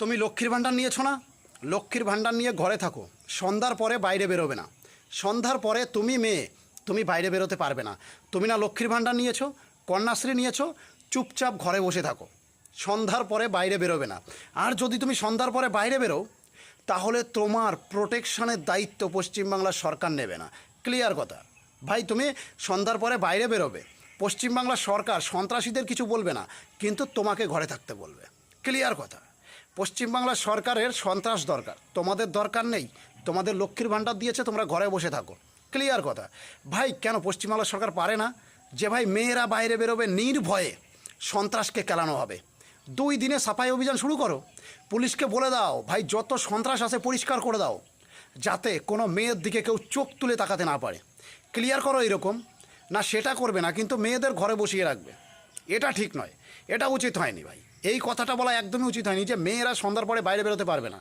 তুমি লক্ষ্মীর ভাণ্ডার নিয়েছো না? লক্ষ্মীর ভাণ্ডার নিয়ে ঘরে থাকো। সন্ধ্যার পরে বাইরে বেরোবে না। সন্ধ্যার পরে তুমি মেয়ে, তুমি বাইরে বেরোতে পারবে না। তুমি না লক্ষ্মীর ভাণ্ডার নিয়েছো, কন্যাশ্রী নিয়েছো, চুপচাপ ঘরে বসে থাকো। সন্ধ্যার পরে বাইরে বেরোবে না। আর যদি তুমি সন্ধ্যার পরে বাইরে বেরো তাহলে তোমার প্রোটেকশনের দায়িত্ব পশ্চিমবাংলার সরকার নেবে না। ক্লিয়ার কথা। ভাই, তুমি সন্ধ্যার পরে বাইরে বেরোবে। পশ্চিমবাংলার সরকার সন্ত্রাসীদের কিছু বলবে না, কিন্তু তোমাকে ঘরে থাকতে বলবে। ক্লিয়ার কথা। পশ্চিমবাংলার সরকারের সন্ত্রাস দরকার। তোমাদের দরকার নেই। তোমাদের লক্ষ্মীর ভাণ্ডার দিয়েছে, তোমরা ঘরে বসে থাকো। ক্লিয়ার কথা। ভাই, কেন পশ্চিমবাংলার সরকার পারে না? যে ভাই, মেয়েরা বাইরে বেরোবে নির্ভয়ে। সন্ত্রাসকে কেলানো হবে। দুই দিনে সাফাই অভিযান শুরু করো। পুলিশকে বলে দাও, ভাই, যত সন্ত্রাস আছে, পরিষ্কার করে দাও। যাতে কোনো মেয়ের দিকে কেউ চোখ তুলে তাকাতে না পারে। ক্লিয়ার করো এরকম। না, সেটা করবে না, কিন্তু মেয়েদের ঘরে বসিয়ে রাখবে। এটা ঠিক নয়। এটা উচিত হয়নি ভাই। এই কথাটা বলা একদমই উচিত হয়নি যে মেয়েরা সন্ধ্যার পরে বাইরে বেরোতে পারবে না।